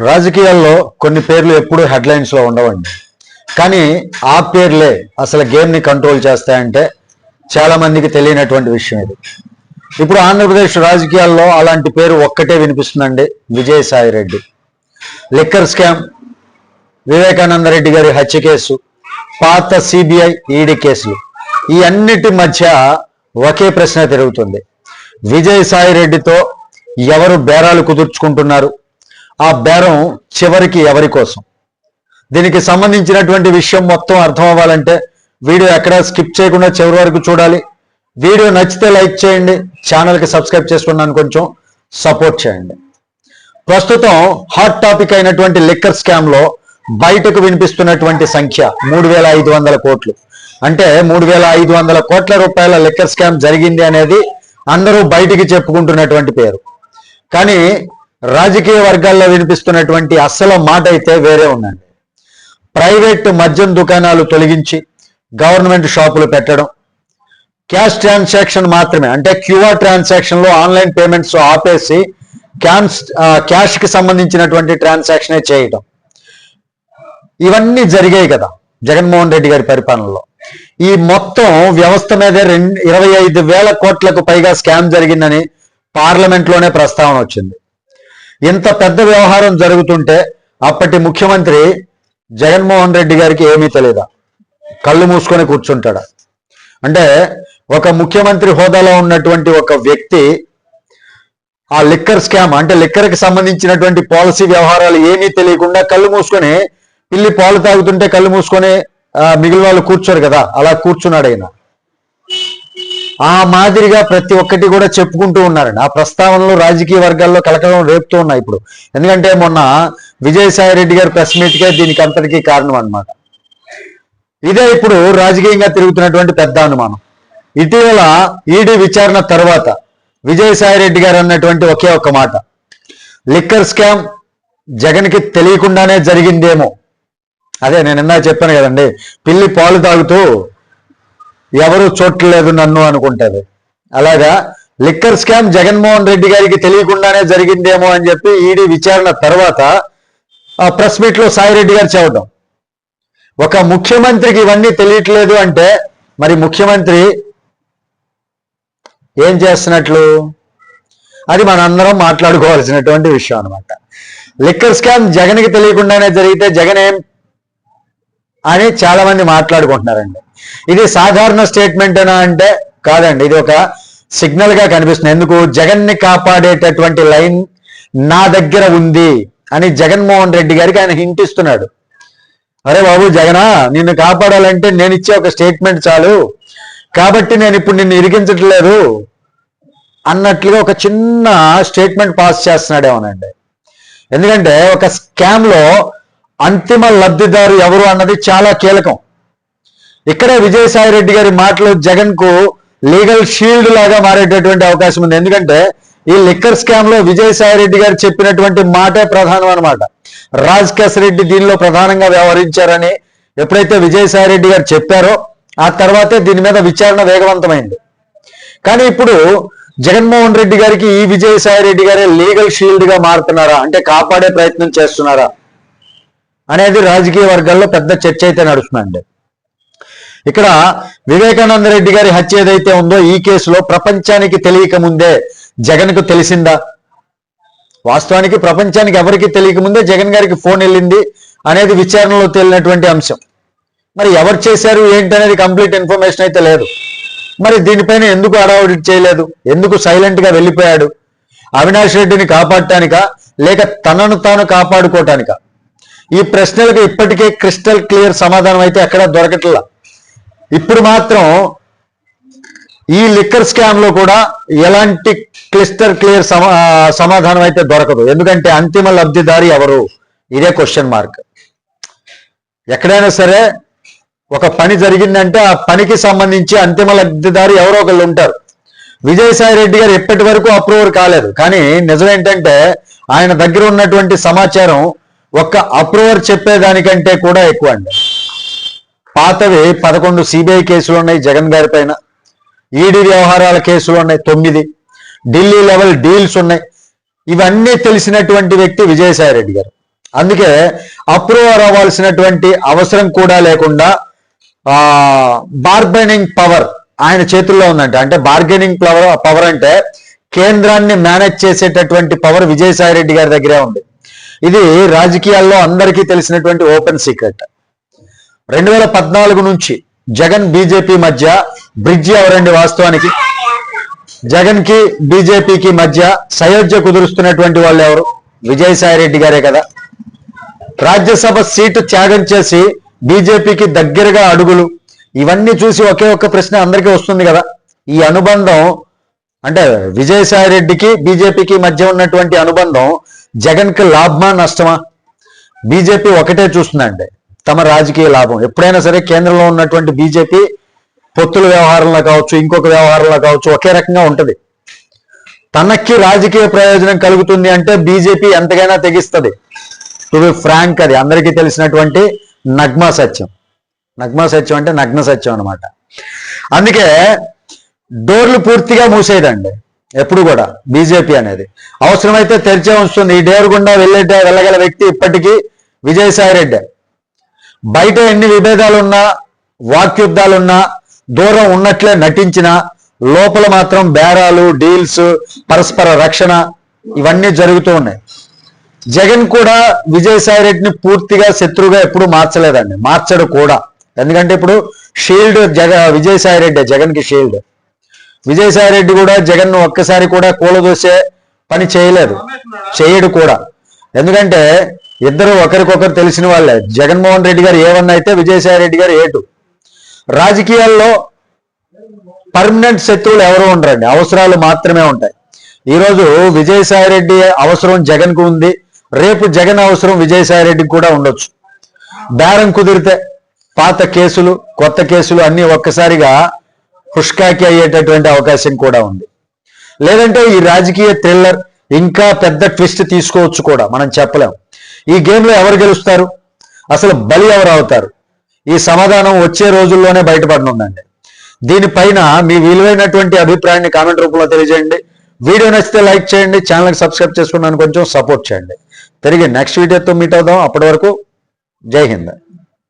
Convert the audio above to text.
రాజకీయాల్లో కొన్ని పేర్లు ఎప్పుడూ హెడ్లైన్స్లో ఉండవండి. కానీ ఆ పేర్లే అసలు గేమ్ని కంట్రోల్ చేస్తాయంటే చాలామందికి తెలియనటువంటి విషయం ఇది. ఇప్పుడు ఆంధ్రప్రదేశ్ రాజకీయాల్లో అలాంటి పేరు ఒక్కటే వినిపిస్తుందండి విజయసాయి రెడ్డి. లిక్కర్ స్కామ్ వివేకానంద రెడ్డి గారి హత్య కేసు పాత సిబిఐ ఈడీ కేసులు. ఈ అన్నిటి మధ్య ఒకే ప్రశ్న తిరుగుతుంది. విజయసాయి రెడ్డితో ఎవరు బేరాలు కుదుర్చుకుంటున్నారు? ఆ బేరం చివరికి ఎవరి కోసం? దీనికి సంబంధించినటువంటి విషయం మొత్తం అర్థం అవ్వాలంటే వీడియో ఎక్కడ స్కిప్ చేయకుండా చివరి వరకు చూడాలి. వీడియో నచ్చితే లైక్ చేయండి ఛానల్కి సబ్స్క్రైబ్ చేసుకున్నాను కొంచెం సపోర్ట్ చేయండి. ప్రస్తుతం హాట్ టాపిక్ అయినటువంటి లిక్కర్ స్కామ్లో బయటకు వినిపిస్తున్నటువంటి సంఖ్య మూడు వేల ఐదు వందల కోట్లు. అంటే మూడు వేల ఐదు వందల కోట్ల రూపాయల లిక్కర్ స్కామ్ జరిగింది అనేది అందరూ బయటికి చెప్పుకుంటున్నటువంటి పేరు. కానీ రాజకీయ వర్గాల్లో వినిపిస్తున్నటువంటి అస్సలు మాట అయితే వేరే ఉందండి. ప్రైవేట్ మద్యం దుకాణాలు తొలగించి గవర్నమెంట్ షాపులు పెట్టడం క్యాష్ ట్రాన్సాక్షన్ మాత్రమే అంటే క్యూఆర్ ట్రాన్సాక్షన్లో ఆన్లైన్ పేమెంట్స్ ఆపేసి క్యాన్స్ క్యాష్కి సంబంధించినటువంటి ట్రాన్సాక్షనే చేయటం. ఇవన్నీ జరిగాయి కదా జగన్మోహన్ రెడ్డి గారి పరిపాలనలో. ఈ మొత్తం వ్యవస్థ మీద రెండు ఇరవై ఐదు వేల కోట్లకు పైగా స్కామ్ జరిగిందని పార్లమెంట్లోనే ప్రస్తావన వచ్చింది. ఇంత పెద్ద వ్యవహారం జరుగుతుంటే అప్పటి ముఖ్యమంత్రి జగన్మోహన్ రెడ్డి గారికి ఏమీ తెలియదా? కళ్ళు మూసుకొని కూర్చుంటాడా? అంటే ఒక ముఖ్యమంత్రి హోదాలో ఉన్నటువంటి ఒక వ్యక్తి ఆ లిక్కర్ స్కామ్ అంటే లిక్కర్కి సంబంధించినటువంటి పాలసీ వ్యవహారాలు ఏమీ తెలియకుండా కళ్ళు మూసుకొని పిల్లి పాలు తాగుతుంటే కళ్ళు మూసుకొని మిగిలిన వాళ్ళు కూర్చోరు కదా అలా కూర్చున్నాడు ఆయన. ఆ మాదిరిగా ప్రతి ఒక్కటి కూడా చెప్పుకుంటూ ఉన్నారండి. ఆ ప్రస్తావనలు రాజకీయ వర్గాల్లో కలకలం రేపుతూ ఉన్నాయి ఇప్పుడు. ఎందుకంటే మొన్న విజయసాయి రెడ్డి గారు ప్రెస్ మీట్ దీనికి అంతటికీ కారణం అన్నమాట. ఇదే ఇప్పుడు రాజకీయంగా తిరుగుతున్నటువంటి పెద్ద అనుమానం. ఇటీవల ఈడీ విచారణ తర్వాత విజయసాయి రెడ్డి గారు అన్నటువంటి ఒకే ఒక్క మాట. లిక్కర్ స్కామ్ జగన్కి తెలియకుండానే జరిగిందేమో. అదే నేను ఇందాక చెప్పాను కదండి పిల్లి పాలు తాగుతూ ఎవరు చూడలేదు నన్ను అనుకుంటది. అలాగా లిక్కర్ స్కామ్ జగన్మోహన్ రెడ్డి గారికి తెలియకుండానే జరిగిందేమో అని చెప్పి ఈడీ విచారణ తర్వాత ఆ ప్రెస్ మీట్లో సాయి రెడ్డి గారు చెప్పడం ఒక ముఖ్యమంత్రికి ఇవన్నీ తెలియట్లేదు అంటే మరి ముఖ్యమంత్రి ఏం చేస్తున్నట్లు? అది మనందరం మాట్లాడుకోవాల్సినటువంటి విషయం అనమాట లిక్కర్ స్కామ్ జగన్కి తెలియకుండానే జరిగితే జగన్ ఏం అని చాలా మంది మాట్లాడుకుంటున్నారండి. ఇది సాధారణ స్టేట్మెంటేనా అంటే కాదండి ఇది ఒక సిగ్నల్గా కనిపిస్తుంది. ఎందుకు? జగన్ని కాపాడేటటువంటి లైన్ నా దగ్గర ఉంది అని జగన్మోహన్ రెడ్డి గారికి ఆయన హింట్ ఇస్తున్నాడు. అరే బాబు జగనా నిన్ను కాపాడాలంటే నేను ఇచ్చే ఒక స్టేట్మెంట్ చాలు. కాబట్టి నేను ఇప్పుడు నిన్ను ఇరిగించట్లేదు అన్నట్లుగా ఒక చిన్న స్టేట్మెంట్ పాస్ చేస్తున్నాడేమోనండి. ఎందుకంటే ఒక స్కామ్లో అంతిమ లబ్ధిదారు ఎవరు అన్నది చాలా కీలకం. ఇక్కడే విజయసాయి రెడ్డి గారి మాటలు జగన్కు లీగల్ షీల్డ్ లాగా మారేటటువంటి అవకాశం ఉంది. ఎందుకంటే ఈ లిక్కర్ స్కామ్లో విజయసాయి రెడ్డి గారు చెప్పినటువంటి మాటే ప్రధానం అనమాట రాజ్ రెడ్డి దీనిలో ప్రధానంగా వ్యవహరించారని ఎప్పుడైతే విజయసాయి రెడ్డి గారు చెప్పారో ఆ తర్వాతే దీని మీద విచారణ వేగవంతమైంది. కానీ ఇప్పుడు జగన్మోహన్ రెడ్డి గారికి ఈ విజయసాయి రెడ్డి గారే లీగల్ షీల్డ్గా మారుతున్నారా? అంటే కాపాడే ప్రయత్నం చేస్తున్నారా? అనేది రాజకీయ వర్గాల్లో పెద్ద చర్చ అయితే నడుస్తుందండి. ఇక్కడ వివేకానంద రెడ్డి గారి హత్య ఏదైతే ఉందో ఈ కేసులో ప్రపంచానికి తెలియక ముందే జగన్కు తెలిసిందా? వాస్తవానికి ప్రపంచానికి ఎవరికి తెలియక ముందే జగన్ గారికి ఫోన్ వెళ్ళింది అనేది విచారణలో తేలినటువంటి అంశం. మరి ఎవరు చేశారు ఏంటి అనేది కంప్లీట్ ఇన్ఫర్మేషన్ అయితే లేదు. మరి దీనిపైన ఎందుకు అడావుడి చేయలేదు? ఎందుకు సైలెంట్గా వెళ్ళిపోయాడు? అవినాష్ రెడ్డిని కాపాడటానికా? లేక తనను తాను కాపాడుకోవటానికా? ఈ ప్రశ్నలకు ఇప్పటికే క్రిస్టల్ క్లియర్ సమాధానం అయితే ఎక్కడ దొరకట్లా. ఇప్పుడు మాత్రం ఈ లిక్కర్ స్కామ్లో కూడా ఎలాంటి క్లిస్టర్ క్లియర్ సమా సమాధానం అయితే దొరకదు. ఎందుకంటే అంతిమ లబ్ధిదారి ఎవరు? ఇదే క్వశ్చన్ మార్క్ ఎక్కడైనా సరే ఒక పని జరిగిందంటే ఆ పనికి సంబంధించి అంతిమ లబ్ధిదారి ఎవరో ఒకళ్ళు ఉంటారు. విజయసాయి రెడ్డి గారు ఇప్పటి వరకు అప్రూవర్ కాలేదు. కానీ నిజం ఏంటంటే ఆయన దగ్గర ఉన్నటువంటి సమాచారం ఒక్క అప్రూవర్ చెప్పేదానికంటే కూడా ఎక్కువ అండి. పాతవి పదకొండు సిబిఐ కేసులు ఉన్నాయి జగన్ గారి పైన ఈడీ వ్యవహారాల కేసులు ఉన్నాయి తొమ్మిది ఢిల్లీ లెవెల్ డీల్స్ ఉన్నాయి. ఇవన్నీ తెలిసినటువంటి వ్యక్తి విజయసాయి రెడ్డి గారు. అందుకే అప్రూవర్ అవ్వాల్సినటువంటి అవసరం కూడా లేకుండా ఆ బార్గెనింగ్ పవర్ ఆయన చేతుల్లో ఉందంట. అంటే బార్గెనింగ్ పవర్ పవర్ అంటే కేంద్రాన్ని మేనేజ్ చేసేటటువంటి పవర్ విజయసాయి రెడ్డి గారి దగ్గరే ఉంది. ఇది రాజకీయాల్లో అందరికీ తెలిసినటువంటి ఓపెన్ సీక్రెట్. రెండు వేల పద్నాలుగు నుంచి జగన్ బీజేపీ మధ్య బ్రిడ్జి ఎవరండి వాస్తవానికి. జగన్కి బీజేపీకి మధ్య సయోధ్య కుదురుస్తున్నటువంటి వాళ్ళు ఎవరు? విజయసాయి రెడ్డి గారే కదా. రాజ్యసభ సీటు త్యాగం చేసి బీజేపీకి దగ్గరగా అడుగులు. ఇవన్నీ చూసి ఒకే ఒక్క ప్రశ్న అందరికీ వస్తుంది కదా. ఈ అనుబంధం అంటే విజయసాయి రెడ్డికి బీజేపీకి మధ్య ఉన్నటువంటి అనుబంధం జగన్కి లాభమా నష్టమా? బీజేపీ ఒకటే చూస్తుందండి. తమ రాజకీయ లాభం. ఎప్పుడైనా సరే కేంద్రంలో ఉన్నటువంటి బీజేపీ పొత్తుల వ్యవహారంలో కావచ్చు ఇంకొక వ్యవహారంలో కావచ్చు ఒకే రకంగా ఉంటుంది. తనకి రాజకీయ ప్రయోజనం కలుగుతుంది అంటే బీజేపీ ఎంతకైనా తెగిస్తుంది. ఇది ఫ్రాంక్ అది. అందరికీ తెలిసినటువంటి నగ్మా సత్యం. నగ్మా సత్యం అంటే నగ్న సత్యం అన్నమాట. అందుకే డోర్లు పూర్తిగా మూసేయదండి. ఎప్పుడు కూడా బీజేపీ అనేది. అవసరమైతే తెరిచే ఉంచుతుంది. ఈ డేరుగుండా గుండా వెళ్ళే వెళ్ళగల వ్యక్తి ఇప్పటికీ విజయసాయి రెడ్డి. బయట ఎన్ని విభేదాలున్నా వాక్యుద్ధాలున్నా దూరం ఉన్నట్లే నటించిన లోపల మాత్రం బేరాలు డీల్స్ పరస్పర రక్షణ ఇవన్నీ జరుగుతూ ఉన్నాయి. జగన్ కూడా విజయసాయి రెడ్డిని పూర్తిగా శత్రువుగా ఎప్పుడు మార్చలేదండి. మార్చడు కూడా. ఎందుకంటే ఇప్పుడు షీల్డ్ జగ విజయసాయి రెడ్డి జగన్ షీల్డ్. విజయసాయి రెడ్డి కూడా జగన్ను ఒక్కసారి కూడా కూలదోసే పని చేయలేదు. చేయడు కూడా. ఎందుకంటే ఇద్దరు ఒకరికొకరు తెలిసిన వాళ్ళే. జగన్మోహన్ రెడ్డి గారు ఏవన్నా అయితే విజయసాయి రెడ్డి గారు ఏటు. రాజకీయాల్లో పర్మనెంట్ శత్రువులు ఎవరు ఉండరండి. అవసరాలు మాత్రమే ఉంటాయి. ఈరోజు విజయసాయి రెడ్డి అవసరం జగన్కు ఉంది. రేపు జగన్ అవసరం విజయసాయి రెడ్డికి కూడా ఉండొచ్చు. బేరం కుదిరితే పాత కేసులు కొత్త కేసులు అన్ని ఒక్కసారిగా హుష్కాకి అయ్యేటటువంటి అవకాశం కూడా ఉంది. లేదంటే ఈ రాజకీయ థ్రిల్లర్ ఇంకా పెద్ద ట్విస్ట్ తీసుకోవచ్చు కూడా మనం చెప్పలేం. ఈ గేమ్లో ఎవరు గెలుస్తారు? అసలు బలి ఎవరు అవుతారు? ఈ సమాధానం వచ్చే రోజుల్లోనే బయటపడనుందండి. దీనిపైన మీ విలువైనటువంటి అభిప్రాయాన్ని కామెంట్ రూపంలో తెలియజేయండి. వీడియో నచ్చితే లైక్ చేయండి ఛానల్కి సబ్స్క్రైబ్ చేసుకున్నాను కొంచెం సపోర్ట్ చేయండి. తిరిగి నెక్స్ట్ వీడియోతో మీట్ అవుదాం. అప్పటి వరకు జై హింద్.